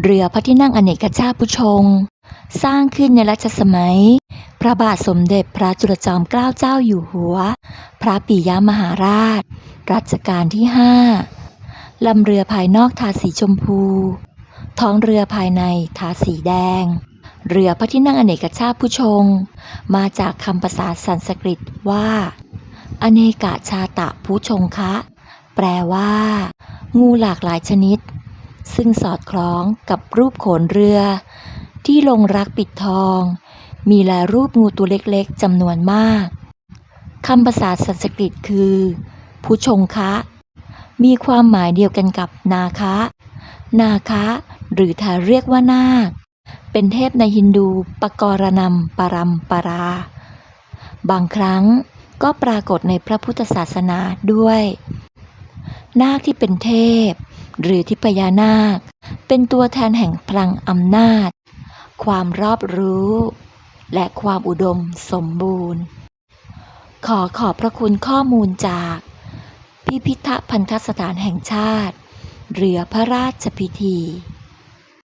เรือพระที่นั่งอเนกชาติผู้ชง สร้างขึ้นในรัชสมัย พระบาทสมเด็จพระจุลจอมเกล้าเจ้าอยู่หัว พระปิยมหาราช รัชกาลที่ห้าลำเรือภายนอกทาสีชมพู ท้องเรือภายในทาสีแดง เรือพระที่นั่งอเนกชาติผู้ชง มาจากคำภาษาสันสกฤตว่า อเนกชาตะผู้ชงคะ แปลว่า งูหลากหลายชนิด ซึ่งสอดคล้องกับรูปโขนเรือ ที่ลงรักปิดทอง มีลายรูปงูตัวเล็กๆจำนวนมากคำภาษาสันสกฤตคือผู้ชงคะ มีความหมายเดียวกันกับนาคะ นาคะ หรือถ้าเรียกว่านาค เป็นเทพในฮินดูปกรณำปรัมปรา บางครั้งก็ปรากฏในพระพุทธศาสนาด้วย นาคที่เป็นเทพ หรือทิพยานาค เป็นตัวแทนแห่งพลังอำนาจ ความรอบรู้ และความอุดมสมบูรณ์ ขอขอบพระคุณข้อมูลจาก พิพิธภัณฑสถานแห่งชาติ เรือพระราชพิธี